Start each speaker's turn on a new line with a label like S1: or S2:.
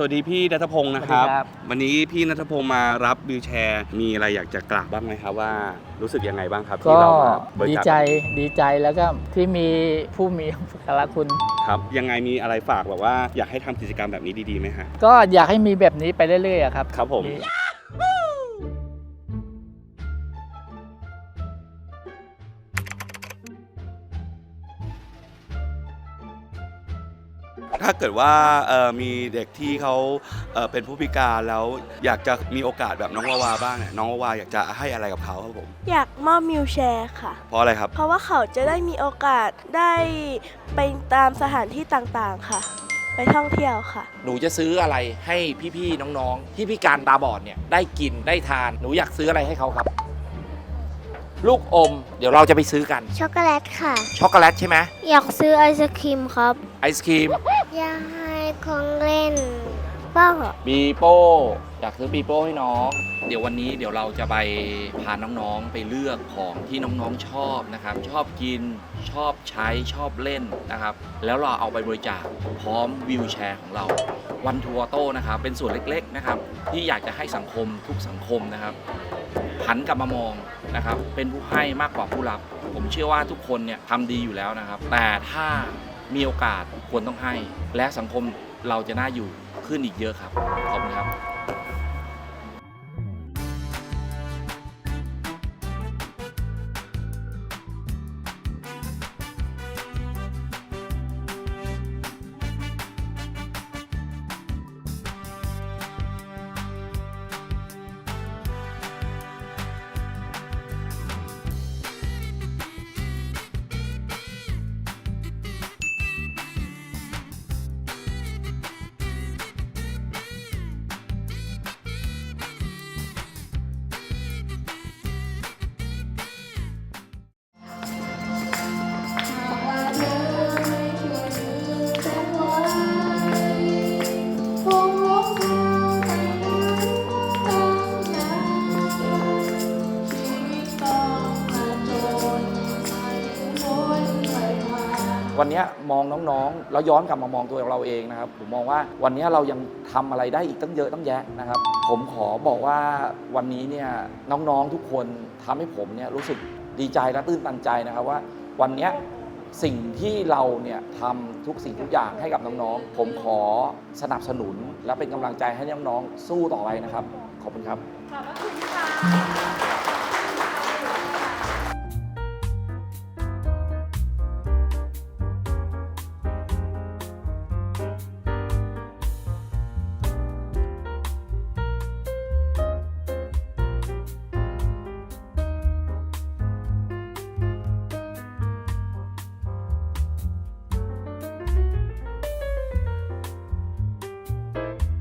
S1: สวัสดีพี่นัทพงศ์นะครับ
S2: สวัสดีครับ
S1: วันนี้พี่นัทพงศ์มารับวิวแชร์ มีอะไรอยากจะกล่าวบ้างไหมครับว่ารู้สึกยังไงบ้างครับ
S2: ก็
S1: ที่เรามาบริ
S2: ดี
S1: จาค
S2: ใจดีใจแล้วก็ที่มีผู้มีอุปการะคุณ
S1: ครับยังไงมีอะไรฝากแบบว่าอยากให้ทำกิจกรรมแบบนี้ดีๆไหมฮะ
S2: ก็อยากให้มีแบบนี้ไปเรื่อยๆอะครับ
S1: ครับผม ถ้าเกิดว่าเอ่อมีเด็กที่เขาเอ่อเป็นผู้พิการแล้วอยากจะมีโอกาสแบบน้องวาวาบ้างเนี่ยน้องวาวาอยากจะให้อะไรกับเขาครับผม
S3: อยากมอบมิวแชร์ค่ะ
S1: เพราะอะไรครับ
S3: เพราะว่าเขาจะได้มีโอกาสได้ไปตามสถานที่ต่างๆค่ะ ไปท่องเที่ยวค่ะ
S4: หนูจะซื้ออะไรให้พี่ๆน้องๆ ที่พิการตาบอดเนี่ยได้กินได้ทานหนูอยากซื้ออะไรให้เขาครับ ลูกอม เดี๋ยวเราจะไปซื้อกัน
S5: ช็อกโกแลตค่ะ
S4: ช็อกโกแลตใช่ไหม
S5: อยากซื้อไอศครีมครับ
S4: ไอศครีม
S5: อยากให้ของเล่นป้า
S4: ปีโป้อยากซื้อปีโป้ให้น้อง เดี๋ยววันนี้เดี๋ยวเราจะไปพาน้องๆไปเลือกของที่น้องๆชอบนะครับ ชอบกินชอบใช้ชอบเล่นนะครับ แล้วเราเอาไปบริจาคพร้อมวิวแชร์ของเราวันทัวร์โต้นะครับ เป็นส่วนเล็กๆนะครับ ที่อยากจะให้สังคมทุกสังคมนะครับหันกลับมามองนะครับ เป็นผู้ให้มากกว่าผู้รับ ผมเชื่อว่าทุกคนเนี่ยทำดีอยู่แล้วนะครับ แต่ถ้า มีโอกาสควรต้องให้ และสังคมเราจะน่าอยู่ขึ้นอีกเยอะครับ ขอบคุณครับ วันนี้มองน้องๆ แล้วย้อนกลับมามองตัวเราเองนะครับผมมองว่าวันนี้เรายังทำอะไรได้อีกตั้งเยอะตั้งแยะนะครับ ผมขอบอกว่าวันนี้เนี่ยน้องๆทุกคนทำให้ผมเนี่ยรู้สึกดีใจและตื้นตันใจนะครับว่า วันนี้สิ่งที่เราเนี่ยทำทุกสิ่งทุกอย่างให้กับน้องๆ ผมขอสนับสนุนและเป็นกำลังใจให้น้องๆ สู้ต่อไปนะครับ ขอบคุณครับ
S6: ขอบคุณค่ะ